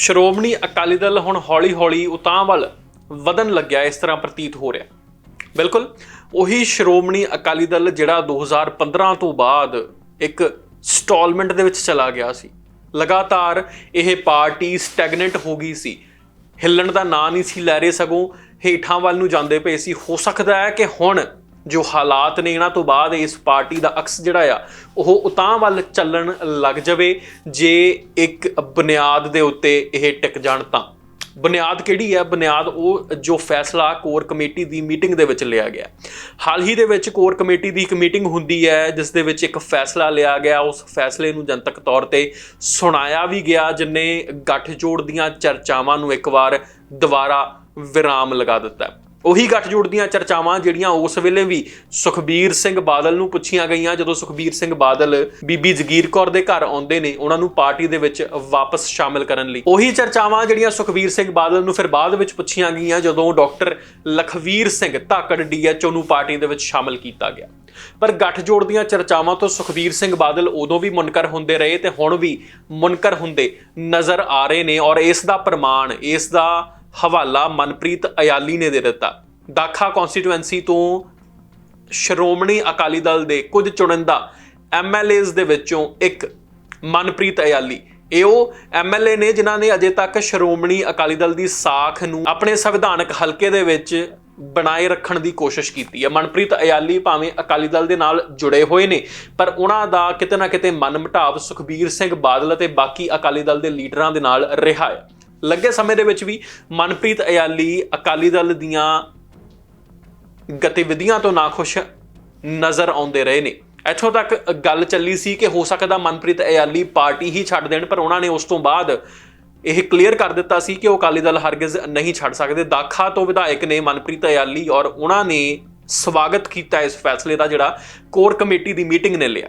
ਸ਼੍ਰੋਮਣੀ ਅਕਾਲੀ ਦਲ ਹੁਣ ਹੌਲੀ-ਹੌਲੀ ਉਤਾਂ ਵੱਲ ਵਧਣ ਲੱਗਿਆ, ਇਸ ਤਰ੍ਹਾਂ ਪ੍ਰਤੀਤ ਹੋ ਰਿਹਾ। ਬਿਲਕੁਲ, ਉਹੀ ਸ਼੍ਰੋਮਣੀ ਅਕਾਲੀ ਦਲ ਜਿਹੜਾ 2015 ਤੋਂ ਬਾਅਦ ਇੱਕ ਸਟਾਲਮੈਂਟ ਦੇ ਵਿੱਚ ਚਲਾ ਗਿਆ ਸੀ। ਲਗਾਤਾਰ ਇਹ ਪਾਰਟੀ ਸਟੈਗਨੈਂਟ ਹੋ ਗਈ ਸੀ। ਹਿੱਲਣ ਦਾ ਨਾਂ ਨਹੀਂ ਸੀ ਲੈ ਰਹੇ ਸਗੋਂ ਹੇਠਾਂ ਵੱਲ ਨੂੰ ਜਾਂਦੇ ਪਏ ਸੀ। ਹੋ ਸਕਦਾ ਹੈ ਕਿ ਹੁਣ ਜੋ ਹਾਲਾਤ ਨੇ ਇਹਨਾਂ ਤੋਂ ਬਾਅਦ ਇਸ ਪਾਰਟੀ ਦਾ ਅਕਸ ਜਿਹੜਾ ਆ, ਉਹ ਉਤਾਂ ਵੱਲ ਚੱਲਣ ਲੱਗ ਜਾਵੇ, ਜੇ ਇੱਕ ਬੁਨਿਆਦ ਦੇ ਉੱਤੇ ਇਹ ਟਿਕ ਜਾਣ ਤਾਂ। ਬੁਨਿਆਦ ਕਿਹੜੀ ਹੈ ਬੁਨਿਆਦ ਉਹ ਜੋ ਫੈਸਲਾ ਕੋਰ ਕਮੇਟੀ ਦੀ ਮੀਟਿੰਗ ਦੇ ਵਿੱਚ ਲਿਆ ਗਿਆ। ਹਾਲ ਹੀ ਦੇ ਵਿੱਚ ਕੋਰ ਕਮੇਟੀ ਦੀ ਇੱਕ ਮੀਟਿੰਗ ਹੁੰਦੀ ਹੈ, ਜਿਸ ਦੇ ਵਿੱਚ ਇੱਕ ਫੈਸਲਾ ਲਿਆ ਗਿਆ। ਉਸ ਫੈਸਲੇ ਨੂੰ ਜਨਤਕ ਤੌਰ ਤੇ ਸੁਣਾਇਆ ਵੀ ਗਿਆ, ਜਿਨੇ ਗੱਠਜੋੜ ਦੀਆਂ ਚਰਚਾਵਾਂ ਨੂੰ ਇੱਕ ਵਾਰ ਦੁਬਾਰਾ ਵਿਰਾਮ ਲਗਾ ਦਿੱਤਾ ਉਹੀ ਗੱਠਜੋੜ ਦੀਆਂ ਚਰਚਾਵਾਂ ਜਿਹੜੀਆਂ ਉਸ ਵੇਲੇ ਵੀ ਸੁਖਬੀਰ ਸਿੰਘ ਬਾਦਲ ਨੂੰ ਪੁੱਛੀਆਂ ਗਈਆਂ, ਜਦੋਂ ਸੁਖਬੀਰ ਸਿੰਘ ਬਾਦਲ ਬੀਬੀ ਜਗੀਰ ਕੌਰ ਦੇ ਘਰ ਆਉਂਦੇ ਨੇ, ਉਹਨਾਂ ਨੂੰ ਪਾਰਟੀ ਦੇ ਵਿੱਚ ਵਾਪਸ ਸ਼ਾਮਿਲ ਕਰਨ ਲਈ। ਉਹੀ ਚਰਚਾਵਾਂ ਜਿਹੜੀਆਂ ਸੁਖਬੀਰ ਸਿੰਘ ਬਾਦਲ ਨੂੰ ਫਿਰ ਬਾਅਦ ਵਿੱਚ ਪੁੱਛੀਆਂ ਗਈਆਂ, ਜਦੋਂ ਡਾਕਟਰ ਲਖਵੀਰ ਸਿੰਘ ਧਾਕੜ ਡੀਐਚਓ ਨੂੰ ਪਾਰਟੀ ਦੇ ਵਿੱਚ ਸ਼ਾਮਿਲ ਕੀਤਾ ਗਿਆ। ਪਰ ਗੱਠਜੋੜ ਦੀਆਂ ਚਰਚਾਵਾਂ ਤੋਂ ਸੁਖਬੀਰ ਸਿੰਘ ਬਾਦਲ ਉਦੋਂ ਵੀ ਮੁਨਕਰ ਹੁੰਦੇ ਰਹੇ ਤੇ ਹੁਣ ਵੀ ਮੁਨਕਰ ਹੁੰਦੇ ਨਜ਼ਰ ਆ ਰਹੇ ਨੇ ਔਰ ਇਸ ਦਾ ਪ੍ਰਮਾਣ, ਇਸ ਦਾ ਹਵਾਲਾ ਮਨਪ੍ਰੀਤ ਅਯਾਲੀ ਨੇ ਦੇ ਦਿੱਤਾ। ਦਾਖਾ ਕਨਸਟੀਟੂਐਂਸੀ ਤੋਂ ਸ਼੍ਰੋਮਣੀ ਅਕਾਲੀ ਦਲ ਦੇ ਕੁਝ ਚੁਣਿੰਦਾ ਐਮਐਲਏਜ਼ ਦੇ ਵਿੱਚੋਂ ਇੱਕ ਮਨਪ੍ਰੀਤ ਅਯਾਲੀ। ਇਹ ਉਹ ਐਮਐਲਏ ਨੇ ਜਿਨ੍ਹਾਂ ਨੇ ਅਜੇ ਤੱਕ ਸ਼੍ਰੋਮਣੀ ਅਕਾਲੀ ਦਲ ਦੀ ਸਾਖ ਨੂੰ ਆਪਣੇ ਸੰਵਿਧਾਨਕ ਹਲਕੇ ਦੇ ਵਿੱਚ ਬਣਾਏ ਰੱਖਣ ਦੀ ਕੋਸ਼ਿਸ਼ ਕੀਤੀ ਹੈ। ਮਨਪ੍ਰੀਤ ਅਯਾਲੀ ਭਾਵੇਂ ਅਕਾਲੀ ਦਲ ਦੇ ਨਾਲ ਜੁੜੇ ਹੋਏ ਨੇ, ਪਰ ਉਹਨਾਂ ਦਾ ਕਿਤੇ ਨਾ ਕਿਤੇ ਮਨਮਟਾਵ ਸੁਖਬੀਰ ਸਿੰਘ ਬਾਦਲ ਅਤੇ ਬਾਕੀ ਅਕਾਲੀ ਦਲ ਦੇ ਲੀਡਰਾਂ ਦੇ ਨਾਲ ਰਿਹਾ ਹੈ। ਲੱਗੇ ਸਮੇਂ ਦੇ ਵਿੱਚ ਵੀ ਮਨਪ੍ਰੀਤ ਅਯਾਲੀ ਅਕਾਲੀ ਦਲ ਦੀਆਂ ਗਤੀਵਿਧੀਆਂ ਤੋਂ ਨਾਖੁਸ਼ ਨਜ਼ਰ ਆਉਂਦੇ ਰਹੇ ਨੇ। ਇੱਥੋਂ ਤੱਕ ਗੱਲ ਚੱਲੀ ਸੀ ਕਿ ਹੋ ਸਕਦਾ ਮਨਪ੍ਰੀਤ ਅਯਾਲੀ ਪਾਰਟੀ ਹੀ ਛੱਡ ਦੇਣ, ਪਰ ਉਹਨਾਂ ਨੇ ਉਸ ਤੋਂ ਬਾਅਦ ਇਹ ਕਲੀਅਰ ਕਰ ਦਿੱਤਾ ਸੀ ਕਿ ਉਹ ਅਕਾਲੀ ਦਲ ਹਰਗਿਜ਼ ਨਹੀਂ ਛੱਡ ਸਕਦੇ। ਦਾਖਾ ਤੋਂ ਵਿਧਾਇਕ ਨੇ ਮਨਪ੍ਰੀਤ ਅਯਾਲੀ ਔਰ ਉਹਨਾਂ ਨੇ ਸਵਾਗਤ ਕੀਤਾ ਇਸ ਫੈਸਲੇ ਦਾ, ਜਿਹੜਾ ਕੋਰ ਕਮੇਟੀ ਦੀ ਮੀਟਿੰਗ ਨੇ ਲਿਆ।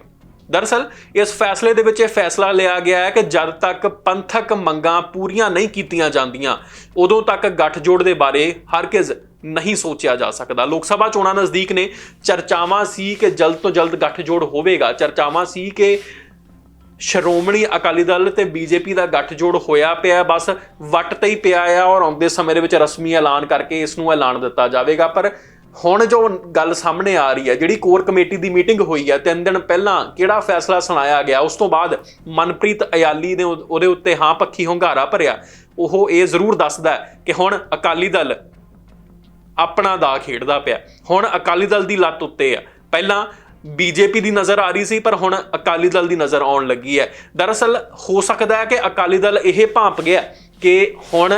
ਦਰਅਸਲ ਇਸ ਫੈਸਲੇ ਦੇ ਵਿੱਚ ਇਹ ਫੈਸਲਾ ਲਿਆ ਗਿਆ ਹੈ ਕਿ ਜਦ ਤੱਕ ਪੰਥਕ ਮੰਗਾਂ ਪੂਰੀਆਂ ਨਹੀਂ ਕੀਤੀਆਂ ਜਾਂਦੀਆਂ, ਉਦੋਂ ਤੱਕ ਗੱਠਜੋੜ ਦੇ ਬਾਰੇ ਹਰਗਿਜ਼ ਨਹੀਂ ਸੋਚਿਆ ਜਾ ਸਕਦਾ। ਲੋਕ ਸਭਾ ਚੋਣਾਂ ਨਜ਼ਦੀਕ ਨੇ। ਚਰਚਾਵਾਂ ਸੀ ਕਿ ਜਲਦ ਤੋਂ ਜਲਦ ਗੱਠਜੋੜ ਹੋਵੇਗਾ। ਚਰਚਾਵਾਂ ਸੀ ਕਿ ਸ਼੍ਰੋਮਣੀ ਅਕਾਲੀ ਦਲ ਤੇ ਬੀਜੇਪੀ ਦਾ ਗੱਠਜੋੜ ਹੋਇਆ ਪਿਆ ਬਸ ਵੱਟ ਤੇ ਹੀ ਪਿਆ ਆ ਔਰ ਆਉਂਦੇ ਸਮੇਂ ਦੇ ਵਿੱਚ ਰਸਮੀ ਐਲਾਨ ਕਰਕੇ ਇਸ ਨੂੰ ਐਲਾਨ ਦਿੱਤਾ ਜਾਵੇਗਾ। ਪਰ ਹੁਣ ਜੋ ਗੱਲ ਸਾਹਮਣੇ ਆ ਰਹੀ ਹੈ, ਜਿਹੜੀ ਕੋਰ ਕਮੇਟੀ ਦੀ ਮੀਟਿੰਗ ਹੋਈ ਹੈ, ਤਿੰਨ ਦਿਨ ਪਹਿਲਾਂ ਕਿਹੜਾ ਫੈਸਲਾ ਸੁਣਾਇਆ ਗਿਆ? ਉਸ ਤੋਂ ਬਾਅਦ ਮਨਪ੍ਰੀਤ ਅਯਾਲੀ ਨੇ ਉਹਦੇ ਉੱਤੇ ਹਾਂ ਪੱਖੀ ਹੁੰਗਾਰਾ ਭਰਿਆ। ਉਹ ਇਹ ਜ਼ਰੂਰ ਦੱਸਦਾ ਕਿ ਹੁਣ ਅਕਾਲੀ ਦਲ ਆਪਣਾ ਦਾ ਖੇਡਦਾ ਪਿਆ। ਹੁਣ ਅਕਾਲੀ ਦਲ ਦੀ ਲੱਤ ਉੱਤੇ ਆ। ਪਹਿਲਾਂ ਬੀਜੇਪੀ ਦੀ ਨਜ਼ਰ ਆ ਰਹੀ ਸੀ, ਪਰ ਹੁਣ ਅਕਾਲੀ ਦਲ ਦੀ ਨਜ਼ਰ ਆਉਣ ਲੱਗੀ ਹੈ। ਦਰਅਸਲ ਹੋ ਸਕਦਾ ਹੈ ਕਿ ਅਕਾਲੀ ਦਲ ਇਹ ਭਾਂਪ ਗਿਆ ਕਿ ਹੁਣ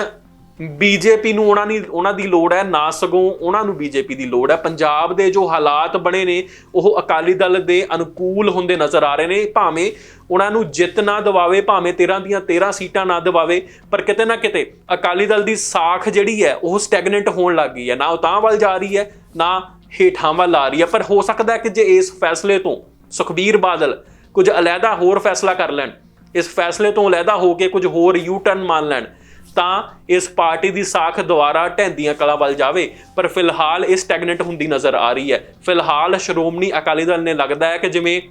ਬੀਜੇਪੀ ਨੂੰ ਉਹਨਾਂ ਦੀ ਉਹਨਾਂ ਦੀ ਲੋੜ ਹੈ, ਨਾ ਸਗੋਂ ਉਹਨਾਂ ਨੂੰ ਬੀਜੇਪੀ ਦੀ ਲੋੜ ਹੈ। ਪੰਜਾਬ ਦੇ ਜੋ ਹਾਲਾਤ ਬਣੇ ਨੇ, ਉਹ ਅਕਾਲੀ ਦਲ ਦੇ ਅਨੁਕੂਲ ਹੁੰਦੇ ਨਜ਼ਰ ਆ ਰਹੇ ਨੇ। ਭਾਵੇਂ ਉਹਨਾਂ ਨੂੰ ਜਿੱਤ ਨਾ ਦਿਵਾਵੇ, ਭਾਵੇਂ 13 ਦੀਆਂ 13 ਸੀਟਾਂ ਨਾ ਦਿਵਾਵੇ, ਪਰ ਕਿਤੇ ਨਾ ਕਿਤੇ ਅਕਾਲੀ ਦਲ ਦੀ ਸਾਖ ਜਿਹੜੀ ਹੈ, ਉਹ ਸਟੈਗਨੈਂਟ ਹੋਣ ਲੱਗ ਗਈ ਹੈ। ਨਾ ਉਤਾਂਹ ਵੱਲ ਜਾ ਰਹੀ ਹੈ, ਨਾ ਹੇਠਾਂ ਵੱਲ ਆ ਰਹੀ ਹੈ। ਪਰ ਹੋ ਸਕਦਾ ਹੈ ਕਿ ਜੇ ਇਸ ਫੈਸਲੇ ਤੋਂ ਸੁਖਬੀਰ ਬਾਦਲ ਕੁਝ ਅਲੱਗਾ ਹੋਰ ਫੈਸਲਾ ਕਰ ਲੈਣ, ਇਸ ਫੈਸਲੇ ਤੋਂ ਅਲੱਗਾ ਹੋ ਕੇ ਕੁਝ ਹੋਰ ਯੂ ਟਰਨ ਮੰਨ ਲੈਣ ਤਾਂ ਇਸ ਪਾਰਟੀ ਦੀ ਸਾਖ ਦੁਆਰਾ ਢੈਂਦੀਆਂ ਕਲਾ ਵੱਲ ਜਾਵੇ। ਪਰ ਫਿਲਹਾਲ ਇਹ ਸਟੈਗਨੈਂਟ ਹੁੰਦੀ ਨਜ਼ਰ ਆ ਰਹੀ ਹੈ। ਫਿਲਹਾਲ ਸ਼੍ਰੋਮਣੀ ਅਕਾਲੀ ਦਲ ਨੇ ਲੱਗਦਾ ਹੈ ਕਿ ਜਿਵੇਂ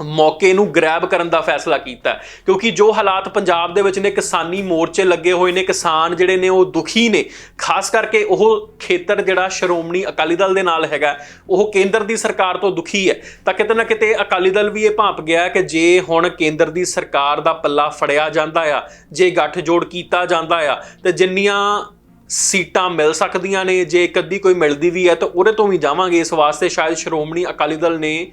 ਮੌਕੇ ਨੂੰ ਗ੍ਰੈਬ ਕਰਨ ਦਾ ਫੈਸਲਾ ਕੀਤਾ। ਕਿਉਂਕਿ ਜੋ ਹਾਲਾਤ ਪੰਜਾਬ ਦੇ ਵਿੱਚ ਨੇ, ਕਿਸਾਨੀ ਮੋਰਚੇ ਲੱਗੇ ਹੋਏ ਨੇ, ਕਿਸਾਨ ਜਿਹੜੇ ਨੇ ਉਹ ਦੁਖੀ ਨੇ। ਖਾਸ ਕਰਕੇ ਉਹ ਖੇਤਰ ਜਿਹੜਾ ਸ਼੍ਰੋਮਣੀ ਅਕਾਲੀ ਦਲ ਦੇ ਨਾਲ ਹੈਗਾ, ਉਹ ਕੇਂਦਰ ਦੀ ਸਰਕਾਰ ਤੋਂ ਦੁਖੀ ਹੈ। ਤਾਂ ਕਿਤੇ ਨਾ ਕਿਤੇ ਅਕਾਲੀ ਦਲ ਵੀ ਇਹ ਭਾਂਪ ਗਿਆ ਕਿ ਜੇ ਹੁਣ ਕੇਂਦਰ ਦੀ ਸਰਕਾਰ ਦਾ ਪੱਲਾ ਫੜਿਆ ਜਾਂਦਾ ਆ, ਜੇ ਗੱਠਜੋੜ ਕੀਤਾ ਜਾਂਦਾ ਆ, ਤੇ ਜਿੰਨੀਆਂ ਸੀਟਾਂ ਮਿਲ ਸਕਦੀਆਂ ਨੇ, ਜੇ ਇੱਕ ਅੱਧੀ ਕੋਈ ਮਿਲਦੀ ਵੀ ਹੈ, ਤਾਂ ਉਹਦੇ ਤੋਂ ਵੀ ਜਾਵਾਂਗੇ। ਇਸ ਵਾਸਤੇ ਸ਼ਾਇਦ ਸ਼੍ਰੋਮਣੀ ਅਕਾਲੀ ਦਲ ਨੇ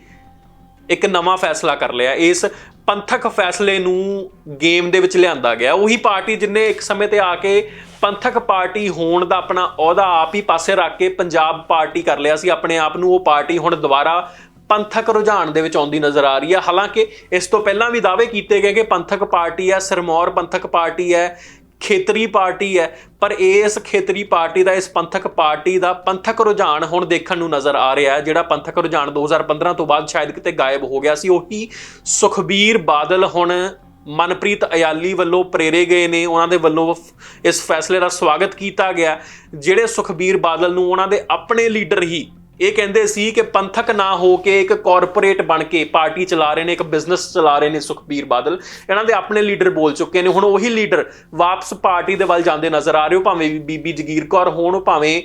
ਇੱਕ ਨਵਾਂ ਫੈਸਲਾ ਕਰ ਲਿਆ। ਇਸ ਪੰਥਕ ਫੈਸਲੇ ਨੂੰ ਗੇਮ ਦੇ ਵਿੱਚ ਲਿਆਂਦਾ ਗਿਆ। ਉਹੀ ਪਾਰਟੀ ਜਿਨੇ ਇੱਕ ਸਮੇਂ ਤੇ ਆ ਕੇ ਪੰਥਕ ਪਾਰਟੀ ਹੋਣ ਦਾ ਆਪਣਾ ਅਹੁਦਾ ਆਪ ਹੀ ਪਾਸੇ ਰੱਖ ਕੇ ਪੰਜਾਬ ਪਾਰਟੀ ਕਰ ਲਿਆ ਸੀ। ਆਪਣੇ ਆਪ ਨੂੰ ਉਹ ਪਾਰਟੀ ਹੁਣ ਦੁਬਾਰਾ ਪੰਥਕ ਰੁਝਾਨ ਦੇ ਵਿੱਚ ਆਉਂਦੀ ਨਜ਼ਰ ਆ ਰਹੀ ਹੈ। ਹਾਲਾਂਕਿ ਇਸ ਤੋਂ ਪਹਿਲਾਂ ਵੀ ਦਾਅਵੇ ਕੀਤੇ ਗਏ ਕਿ ਪੰਥਕ ਪਾਰਟੀ ਹੈ, ਸਰਮੌਰ ਪੰਥਕ ਪਾਰਟੀ ਹੈ ਖੇਤਰੀ ਪਾਰਟੀ ਹੈ, ਪਰ ਇਸ ਖੇਤਰੀ ਪਾਰਟੀ ਦਾ, ਇਸ ਪੰਥਕ ਪਾਰਟੀ ਦਾ ਪੰਥਕ ਰੁਝਾਨ ਹੁਣ ਦੇਖਣ ਨੂੰ ਨਜ਼ਰ ਆ ਰਿਹਾ ਹੈ, ਜਿਹੜਾ ਪੰਥਕ ਰੁਝਾਨ 2015 ਤੋਂ ਬਾਅਦ ਸ਼ਾਇਦ ਕਿਤੇ ਗਾਇਬ ਹੋ ਗਿਆ ਸੀ, ਉਹੀ ਸੁਖਬੀਰ ਬਾਦਲ ਹੁਣ ਮਨਪ੍ਰੀਤ ਅਯਾਲੀ ਵੱਲੋਂ ਪ੍ਰੇਰੇ ਗਏ ਨੇ, ਉਹਨਾਂ ਦੇ ਵੱਲੋਂ ਇਸ ਫੈਸਲੇ ਦਾ ਸਵਾਗਤ ਕੀਤਾ ਗਿਆ। ਜਿਹੜੇ ਸੁਖਬੀਰ ਬਾਦਲ ਨੂੰ ਉਹਨਾਂ ਦੇ ਆਪਣੇ ਲੀਡਰ ਹੀ ਇਹ ਕਹਿੰਦੇ ਸੀ ਕਿ ਪੰਥਕ ਨਾ ਹੋ ਕੇ ਇੱਕ ਕਾਰਪੋਰੇਟ ਬਣ ਕੇ ਪਾਰਟੀ ਚਲਾ ਰਹੇ ਨੇ, ਇੱਕ ਬਿਜ਼ਨਸ ਚਲਾ ਰਹੇ ਨੇ ਸੁਖਬੀਰ ਬਾਦਲ। ਇਹਨਾਂ ਦੇ ਆਪਣੇ ਲੀਡਰ ਬੋਲ ਚੁੱਕੇ ਨੇ। ਹੁਣ ਉਹੀ ਲੀਡਰ ਵਾਪਸ ਪਾਰਟੀ ਦੇ ਵੱਲ ਜਾਂਦੇ ਨਜ਼ਰ ਆ ਰਹੇ ਹੋ, ਭਾਵੇਂ ਬੀਬੀ ਜਗੀਰ ਕੌਰ ਹੋਣ, ਭਾਵੇਂ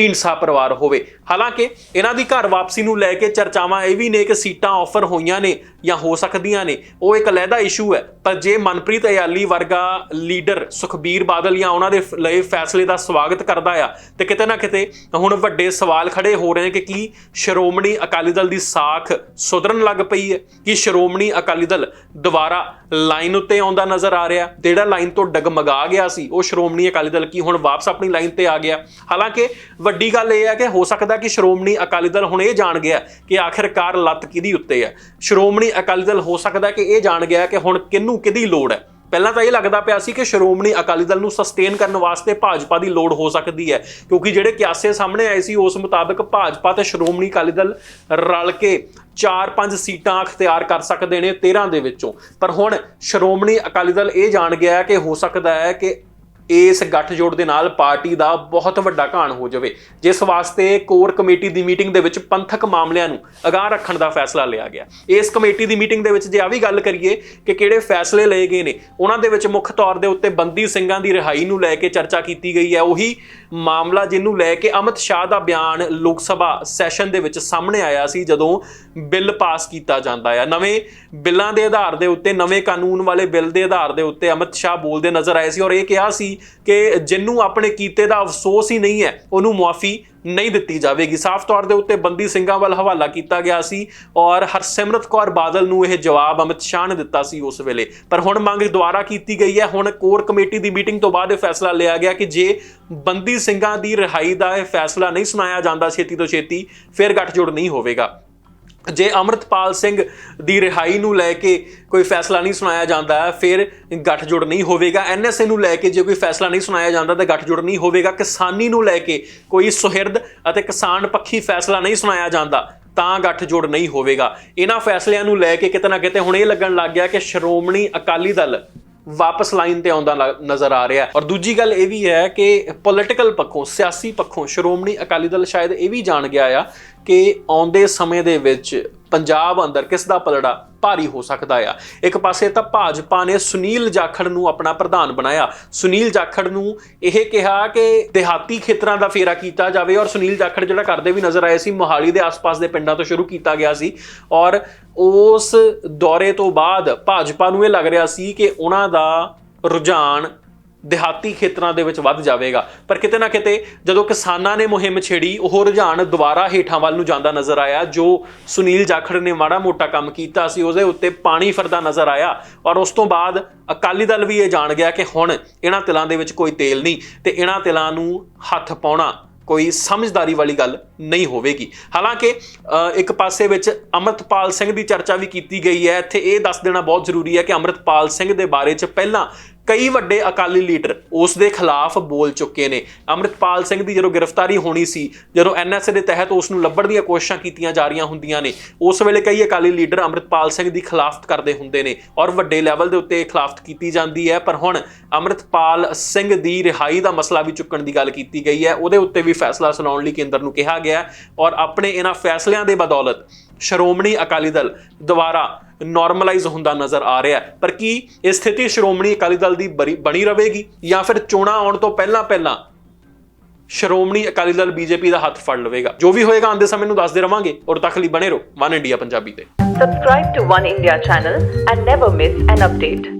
ਢੀਂਡਸਾ ਪਰਿਵਾਰ ਹੋਵੇ। ਹਾਲਾਂਕਿ ਇਹਨਾਂ ਦੀ ਘਰ ਵਾਪਸੀ ਨੂੰ ਲੈ ਕੇ ਚਰਚਾਵਾਂ ਇਹ ਵੀ ਨੇ ਕਿ ਸੀਟਾਂ ਆਫਰ ਹੋਈਆਂ ਨੇ ਜਾਂ ਹੋ ਸਕਦੀਆਂ ਨੇ। ਉਹ ਇੱਕ ਅਲੱਗਾ ਇਸ਼ੂ ਹੈ। ਪਰ ਜੇ ਮਨਪ੍ਰੀਤ ਅਯਾਲੀ ਵਰਗਾ ਲੀਡਰ ਸੁਖਬੀਰ ਬਾਦਲ ਜਾਂ ਉਹਨਾਂ ਦੇ ਫ- ਲਏ ਫੈਸਲੇ ਦਾ ਸਵਾਗਤ ਕਰਦਾ ਆ, ਤੇ ਕਿਤੇ ਨਾ ਕਿਤੇ ਹੁਣ ਵੱਡੇ ਸਵਾਲ ਖੜੇ ਹੋ ਰਹੇ ਨੇ ਕਿ ਕੀ ਸ਼੍ਰੋਮਣੀ ਅਕਾਲੀ ਦਲ ਦੀ ਸਾਖ ਸੁਧਰਨ ਲੱਗ ਪਈ ਹੈ? ਕਿ ਸ਼੍ਰੋਮਣੀ ਅਕਾਲੀ ਦਲ ਦੁਬਾਰਾ ਲਾਈਨ ਉੱਤੇ ਆਉਂਦਾ ਨਜ਼ਰ ਆ ਰਿਹਾ ਜਿਹੜਾ ਲਾਈਨ ਤੋਂ ਡਗਮਗਾ ਗਿਆ ਸੀ, ਉਹ ਸ਼੍ਰੋਮਣੀ ਅਕਾਲੀ ਦਲ ਕੀ ਹੁਣ ਵਾਪਸ ਆਪਣੀ ਲਾਈਨ ਤੇ ਆ ਗਿਆ। ਹਾਲਾਂਕਿ ਵੱਡੀ ਗੱਲ ਇਹ ਹੈ ਕਿ ਹੋ ਸਕਦਾ ਕਿ ਸ਼੍ਰੋਮਣੀ ਅਕਾਲੀ ਦਲ ਹੁਣ ਇਹ ਜਾਣ ਗਿਆ ਕਿ ਆਖਿਰਕਾਰ ਲੱਤ ਕਿਹਦੀ ਉੱਤੇ ਹੈ। ਸ਼੍ਰੋਮਣੀ ਅਕਾਲੀ ਦਲ ਹੋ ਸਕਦਾ ਕਿ ਇਹ ਜਾਣ ਗਿਆ ਕਿ ਹੁਣ ਕਿਹਨੂੰ ਕਿਹਦੀ ਲੋੜ ਹੈ। ਪਹਿਲਾਂ ਤਾਂ ਇਹ ਲੱਗਦਾ ਪਿਆ ਸੀ ਕਿ ਸ਼੍ਰੋਮਣੀ ਅਕਾਲੀ ਦਲ ਨੂੰ ਸਸਟੇਨ ਕਰਨ ਵਾਸਤੇ ਭਾਜਪਾ ਦੀ ਲੋੜ ਹੋ ਸਕਦੀ ਹੈ, ਕਿਉਂਕਿ ਜਿਹੜੇ ਕਿਆਸੇ ਸਾਹਮਣੇ ਆਏ ਸੀ, ਉਸ ਮੁਤਾਬਕ ਭਾਜਪਾ ਤੇ ਸ਼੍ਰੋਮਣੀ ਅਕਾਲੀ ਦਲ ਰਲ ਕੇ 4-5 ਸੀਟਾਂ ਅਖਤਿਆਰ ਕਰ ਸਕਦੇ ਨੇ 13 ਦੇ ਵਿੱਚੋਂ। ਪਰ ਹੁਣ ਸ਼੍ਰੋਮਣੀ ਅਕਾਲੀ ਦਲ ਇਹ ਜਾਣ ਗਿਆ ਕਿ ਹੋ ਸਕਦਾ ਹੈ ਕਿ ਇਸ ਗੱਠਜੋੜ ਦੇ ਨਾਲ ਪਾਰਟੀ ਦਾ ਬਹੁਤ ਵੱਡਾ ਘਾਣ ਹੋ ਜਾਵੇ। ਜਿਸ ਵਾਸਤੇ ਕੋਰ ਕਮੇਟੀ ਦੀ ਮੀਟਿੰਗ ਦੇ ਵਿੱਚ ਪੰਥਕ ਮਾਮਲਿਆਂ ਨੂੰ ਅਗਾਹ ਰੱਖਣ ਦਾ ਫੈਸਲਾ ਲਿਆ ਗਿਆ। ਇਸ ਕਮੇਟੀ ਦੀ ਮੀਟਿੰਗ ਦੇ ਵਿੱਚ ਜੇ ਆ ਵੀ ਗੱਲ ਕਰੀਏ ਕਿ ਕਿਹੜੇ ਫੈਸਲੇ ਲਏ ਗਏ ਨੇ, ਉਹਨਾਂ ਦੇ ਵਿੱਚ ਮੁੱਖ ਤੌਰ ਦੇ ਉੱਤੇ ਬੰਦੀ ਸਿੰਘਾਂ ਦੀ ਰਿਹਾਈ ਨੂੰ ਲੈ ਕੇ ਚਰਚਾ ਕੀਤੀ ਗਈ ਹੈ। ਉਹੀ ਮਾਮਲਾ ਜਿਹਨੂੰ ਲੈ ਕੇ ਅਮਿਤ ਸ਼ਾਹ ਦਾ ਬਿਆਨ ਲੋਕ ਸਭਾ ਸੈਸ਼ਨ ਦੇ ਵਿੱਚ ਸਾਹਮਣੇ ਆਇਆ ਸੀ, ਜਦੋਂ ਬਿੱਲ ਪਾਸ ਕੀਤਾ ਜਾਂਦਾ ਹੈ ਨਵੇਂ ਬਿੱਲਾਂ ਦੇ ਆਧਾਰ ਦੇ ਉੱਤੇ, ਨਵੇਂ ਕਾਨੂੰਨ ਵਾਲੇ ਬਿੱਲ ਦੇ ਆਧਾਰ ਦੇ ਉੱਤੇ ਅਮਿਤ ਸ਼ਾਹ ਬੋਲਦੇ ਨਜ਼ਰ ਆਏ ਸੀ ਔਰ ਇਹ ਕਿਹਾ ਸੀ ਕਿ ਜਿੰਨੂੰ ਆਪਣੇ ਕੀਤੇ ਦਾ ਅਫਸੋਸ ਹੀ ਨਹੀਂ ਹੈ, ਉਹਨੂੰ ਮੁਆਫੀ ਨਹੀਂ ਦਿੱਤੀ ਜਾਵੇਗੀ। ਸਾਫ਼ ਤੌਰ ਦੇ ਉੱਤੇ ਬੰਦੀ ਸਿੰਘਾਂ ਵੱਲ ਹਵਾਲਾ ਕੀਤਾ ਗਿਆ ਸੀ ਔਰ ਹਰਸਿਮਰਤ ਕੌਰ ਬਾਦਲ ਨੂੰ ਇਹ ਜਵਾਬ ਅਮਿਤ ਸ਼ਾਹ ਨੇ ਦਿੱਤਾ ਸੀ ਉਸ ਵੇਲੇ। ਪਰ ਹੁਣ ਮੰਗ ਦੁਬਾਰਾ ਕੀਤੀ ਗਈ ਹੈ। ਹੁਣ ਕੋਰ ਕਮੇਟੀ ਦੀ ਮੀਟਿੰਗ ਤੋਂ ਬਾਅਦ ਇਹ ਫੈਸਲਾ ਲਿਆ ਗਿਆ ਕਿ ਜੇ ਬੰਦੀ ਸਿੰਘਾਂ ਦੀ ਰਿਹਾਈ ਦਾ ਇਹ ਫੈਸਲਾ ਨਹੀਂ ਸੁਣਾਇਆ ਜਾਂਦਾ ਛੇਤੀ ਤੋਂ ਛੇਤੀ, ਫਿਰ ਗੱਠਜੋੜ ਨਹੀਂ ਹੋਵੇਗਾ। ਜੇ ਅਮਰਤਪਾਲ ਸਿੰਘ ਦੀ ਰਿਹਾਈ ਨੂੰ ਲੈ ਕੇ ਕੋਈ ਫੈਸਲਾ ਨਹੀਂ ਸੁਣਾਇਆ ਜਾਂਦਾ, ਫਿਰ ਗੱਠਜੋੜ ਨਹੀਂ ਹੋਵੇਗਾ। ਐਨਐਸਏ ਨੂੰ ਲੈ ਕੇ ਜੇ ਕੋਈ ਫੈਸਲਾ ਨਹੀਂ ਸੁਣਾਇਆ ਜਾਂਦਾ, ਤਾਂ ਗੱਠਜੋੜ ਨਹੀਂ ਹੋਵੇਗਾ। ਕਿਸਾਨੀ ਨੂੰ ਲੈ ਕੇ ਕੋਈ ਸੁਹਿਰਦ ਅਤੇ ਕਿਸਾਨ ਪੱਖੀ ਫੈਸਲਾ ਨਹੀਂ ਸੁਣਾਇਆ ਜਾਂਦਾ, ਤਾਂ ਗੱਠਜੋੜ ਨਹੀਂ ਹੋਵੇਗਾ। ਇਹਨਾਂ ਫੈਸਲਿਆਂ ਨੂੰ ਲੈ ਕੇ ਕਿਤੇ ਨਾ ਕਿਤੇ ਹੁਣ ਇਹ ਲੱਗਣ ਲੱਗ ਗਿਆ ਕਿ ਸ਼੍ਰੋਮਣੀ ਅਕਾਲੀ ਦਲ ਵਾਪਸ ਲਾਈਨ ਤੇ ਆਉਂਦਾ ਲ- ਨਜ਼ਰ ਆ ਰਿਹਾ ਔਰ ਦੂਜੀ ਗੱਲ ਇਹ ਵੀ ਹੈ ਕਿ ਪੋਲਿਟੀਕਲ ਪੱਖੋਂ, ਸਿਆਸੀ ਪੱਖੋਂ ਸ਼੍ਰੋਮਣੀ ਅਕਾਲੀ ਦਲ ਸ਼ਾਇਦ ਇਹ ਵੀ ਜਾਣ ਗਿਆ ਆ ਕਿ ਆਉਂਦੇ ਸਮੇਂ ਦੇ ਵਿੱਚ ਪੰਜਾਬ ਅੰਦਰ ਕਿਸ ਦਾ ਪਲੜਾ ਭਾਰੀ ਹੋ ਸਕਦਾ ਆ? ਇੱਕ ਪਾਸੇ ਤਾਂ ਭਾਜਪਾ ਨੇ ਸੁਨੀਲ ਜਾਖੜ ਨੂੰ ਆਪਣਾ ਪ੍ਰਧਾਨ ਬਣਾਇਆ। ਸੁਨੀਲ ਜਾਖੜ ਨੂੰ ਇਹ ਕਿਹਾ ਕਿ ਦਿਹਾਤੀ ਖੇਤਰਾਂ ਦਾ ਫੇਰਾ ਕੀਤਾ ਜਾਵੇ ਔਰ ਸੁਨੀਲ ਜਾਖੜ ਜਿਹੜਾ ਕਰਦੇ ਵੀ ਨਜ਼ਰ ਆਏ ਸੀ, ਮੋਹਾਲੀ ਦੇ ਆਸ-ਪਾਸ ਦੇ ਪਿੰਡਾਂ ਤੋਂ ਸ਼ੁਰੂ ਕੀਤਾ ਗਿਆ ਸੀ ਔਰ ਉਸ ਦੌਰੇ ਤੋਂ ਬਾਅਦ ਭਾਜਪਾ ਨੂੰ ਇਹ ਲੱਗ ਰਿਹਾ ਸੀ ਕਿ ਉਹਨਾਂ ਦਾ ਰੁਝਾਨ ਦਿਹਾਤੀ ਖੇਤਰਾਂ ਦੇ ਵਿੱਚ ਵੱਧ ਜਾਵੇਗਾ। ਪਰ ਕਿਤੇ ਨਾ ਕਿਤੇ ਜਦੋਂ ਕਿਸਾਨਾਂ ਨੇ ਮੁਹਿੰਮ ਛੇੜੀ, ਉਹ ਰੁਝਾਨ ਦੁਬਾਰਾ ਹੇਠਾਂ ਵੱਲ ਨੂੰ ਜਾਂਦਾ ਨਜ਼ਰ ਆਇਆ, ਜੋ ਸੁਨੀਲ ਜਾਖੜ ਨੇ ਮਾੜਾ ਮੋਟਾ ਕੰਮ ਕੀਤਾ ਸੀ, ਉਹਦੇ ਉੱਤੇ ਪਾਣੀ ਫਿਰਦਾ ਨਜ਼ਰ ਆਇਆ। ਔਰ ਉਸ ਤੋਂ ਬਾਅਦ ਅਕਾਲੀ ਦਲ ਵੀ ਇਹ ਜਾਣ ਗਿਆ ਕਿ ਹੁਣ ਇਹਨਾਂ ਤਿਲਾਂ ਦੇ ਵਿੱਚ ਕੋਈ ਤੇਲ ਨਹੀਂ ਤੇ ਇਹਨਾਂ ਤਿਲਾਂ ਨੂੰ ਹੱਥ ਪਾਉਣਾ ਕੋਈ ਸਮਝਦਾਰੀ ਵਾਲੀ ਗੱਲ ਨਹੀਂ ਹੋਵੇਗੀ। ਹਾਲਾਂਕਿ ਇੱਕ ਪਾਸੇ ਵਿੱਚ ਅਮਰਤਪਾਲ ਸਿੰਘ ਦੀ ਚਰਚਾ ਵੀ ਕੀਤੀ ਗਈ ਹੈ। ਇੱਥੇ ਇਹ ਦੱਸ ਦੇਣਾ ਬਹੁਤ ਜ਼ਰੂਰੀ ਹੈ ਕਿ ਅਮਰਤਪਾਲ ਸਿੰਘ ਦੇ ਬਾਰੇ 'ਚ ਪਹਿਲਾਂ ਕਈ ਵੱਡੇ ਅਕਾਲੀ ਲੀਡਰ ਉਸ ਦੇ ਖਿਲਾਫ ਬੋਲ ਚੁੱਕੇ ਨੇ। ਅਮਰਿਤਪਾਲ ਸਿੰਘ ਦੀ ਜਦੋਂ ਗ੍ਰਿਫਤਾਰੀ ਹੋਣੀ ਸੀ, ਜਦੋਂ ਐਨਐਸਏ ਦੇ ਤਹਿਤ ਉਸ ਨੂੰ ਲੱਭਣ ਦੀਆਂ ਕੋਸ਼ਿਸ਼ਾਂ ਕੀਤੀਆਂ ਜਾ ਰਹੀਆਂ ਹੁੰਦੀਆਂ ਨੇ, ਉਸ ਵੇਲੇ ਕਈ ਅਕਾਲੀ ਲੀਡਰ ਅਮਰਿਤਪਾਲ ਸਿੰਘ ਦੀ ਖਿਲਾਫਤ ਕਰਦੇ ਹੁੰਦੇ ਨੇ ਔਰ ਵੱਡੇ ਲੈਵਲ ਦੇ ਉੱਤੇ ਖਿਲਾਫਤ ਕੀਤੀ ਜਾਂਦੀ ਹੈ। ਪਰ ਹੁਣ ਅਮਰਿਤਪਾਲ ਸਿੰਘ ਦੀ ਰਿਹਾਈ ਦਾ ਮਸਲਾ ਵੀ ਚੁੱਕਣ ਦੀ ਗੱਲ ਕੀਤੀ ਗਈ ਹੈ। ਉਹਦੇ ਉੱਤੇ ਵੀ ਫੈਸਲਾ ਸੁਣਾਉਣ ਲਈ ਕੇਂਦਰ ਨੂੰ ਕਿਹਾ ਗਿਆ ਔਰ ਆਪਣੇ ਇਹਨਾਂ ਫੈਸਲਿਆਂ ਦੇ ਬਦੌਲਤ ਸ਼੍ਰੋਮਣੀ ਅਕਾਲੀ ਦਲ ਦੁਆਰਾ ਨਾਰਮਲਾਈਜ਼ ਹੁੰਦਾ ਨਜ਼ਰ ਆ ਰਿਹਾ ਹੈ। ਪਰ ਕੀ ਇਹ ਸਥਿਤੀ ਸ਼੍ਰੋਮਣੀ ਅਕਾਲੀ ਦਲ ਦੀ ਬਰੀ- ਬਣੀ ਰਹੇਗੀ ਜਾਂ ਫਿਰ ਚੋਣਾਂ ਆਉਣ ਤੋਂ ਪਹਿਲਾਂ ਪਹਿਲਾਂ ਸ਼੍ਰੋਮਣੀ ਅਕਾਲੀ ਦਲ ਬੀਜੇਪੀ ਦਾ ਹੱਥ ਫੜ ਲਵੇਗਾ? ਜੋ ਵੀ ਹੋਏਗਾ, ਆਉਂਦੇ ਸਮੇਂ ਨੂੰ ਦੱਸਦੇ ਰਵਾਂਗੇ। ਔਰ ਤਖ਼ਲੀ ਬਣੇ ਰਹੋ। ਵਨ ਇੰਡੀਆ ਪੰਜਾਬੀ ਤੇ। Subscribe to One India channel and never miss an update.